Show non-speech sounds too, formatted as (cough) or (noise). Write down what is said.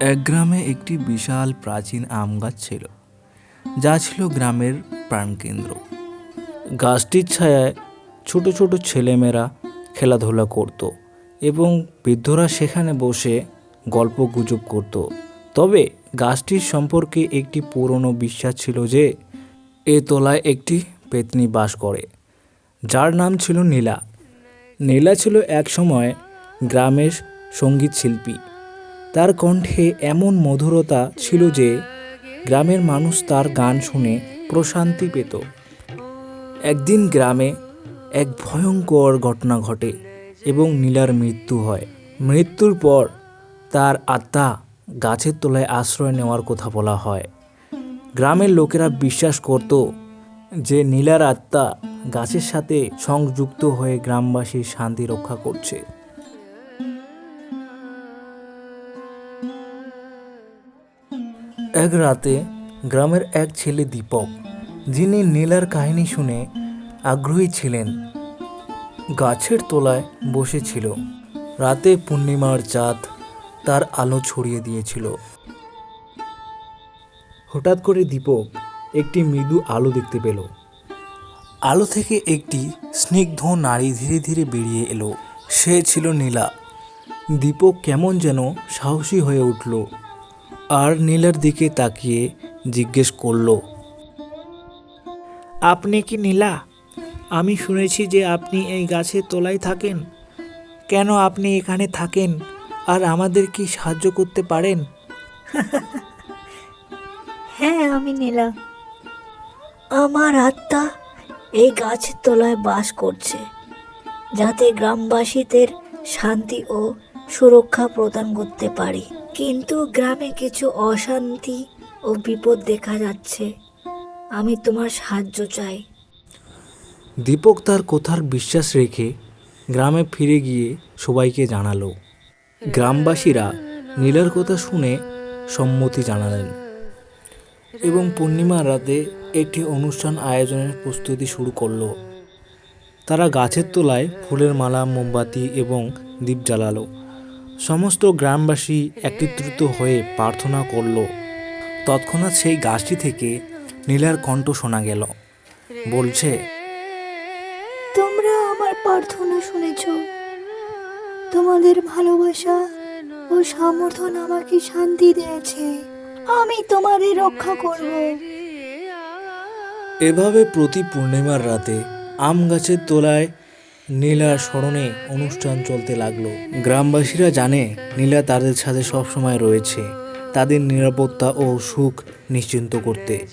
এক গ্রামে একটি বিশাল প্রাচীন আম গাছ ছিল, যা ছিল গ্রামের প্রাণকেন্দ্র। গাছটির ছায়ায় ছোট ছোট ছেলেমেয়েরা খেলাধুলা করত এবং বৃদ্ধরা সেখানে বসে গল্প গুজব করত। তবে গাছটির সম্পর্কে একটি পুরনো বিশ্বাস ছিল যে, এ তলায় একটি পেতনি বাস করে, যার নাম ছিল নীলা। নীলা ছিল এক সময় গ্রামের সংগীত শিল্পী। তার কণ্ঠে এমন মধুরতা ছিল যে গ্রামের মানুষ তার গান শুনে প্রশান্তি পেত। একদিন গ্রামে এক ভয়ঙ্কর ঘটনা ঘটে এবং নীলার মৃত্যু হয়। মৃত্যুর পর তার আত্মা গাছের তলায় আশ্রয় নেওয়ার কথা বলা হয়। গ্রামের লোকেরা বিশ্বাস করত যে নীলার আত্মা গাছের সাথে সংযুক্ত হয়ে গ্রামবাসীর শান্তি রক্ষা করছে। এক রাতে গ্রামের এক ছেলে দীপক, যিনি নীলার কাহিনী শুনে আগ্রহী ছিলেন, গাছের তলায় বসেছিল। রাতে পূর্ণিমার চাঁদ তার আলো ছড়িয়ে দিয়েছিল। হঠাৎ করে দীপক একটি মৃদু আলো দেখতে পেল। আলো থেকে একটি স্নিগ্ধ নারী ধীরে ধীরে বেরিয়ে এলো। সে ছিল নীলা। দীপক কেমন যেন সাহসী হয়ে উঠল। আর নীলার দিকে তাকিয়ে জিজ্ঞেস করল, আপনি কি নীলা? আমি শুনেছি যে আপনি এই গাছের তলায় থাকেন। কেন আপনি এখানে থাকেন? আর আমাদের কি সাহায্য করতে পারেন? (laughs) হ্যাঁ আমি নীলা। আমার আত্মা এই গাছের তলায় বাস করছে, যাতে গ্রামবাসীদের শান্তি ও সুরক্ষা প্রদান করতে পারি। কিন্তু গ্রামে কিছু অশান্তি ও বিপদ দেখা যাচ্ছে। আমি তোমার সাহায্য চাই। দীপক তার কথার বিশ্বাস রেখে গ্রামে ফিরে গিয়ে সবাইকে জানালো। গ্রামবাসীরা নীলার কথা শুনে সম্মতি জানালেন এবং পূর্ণিমার রাতে একটি অনুষ্ঠান আয়োজনের প্রস্তুতি শুরু করল। তারা গাছের তলায় ফুলের মালা, মোমবাতি এবং দীপ জ্বালালো। সমস্ত গ্রামবাসী একত্রিত হয়ে প্রার্থনা করল। তৎক্ষণাৎ সেই গাছটি থেকে নীলার কণ্ঠ শোনা গেল। বলছে তোমরা আমার প্রার্থনা শুনেছ। তোমাদের ভালোবাসা ও সমর্থন আমাকে শান্তি দিয়েছে। আমি তোমাদের রক্ষা করব। এভাবে প্রতি পূর্ণিমার রাতে আম গাছের তলায় নীলার স্মরণে অনুষ্ঠান চলতে লাগল। গ্রামবাসীরা জানে নীলা তাদের সাথে সবসময় রয়েছে, তাদের নিরাপত্তা ও সুখ নিশ্চিন্ত করতে।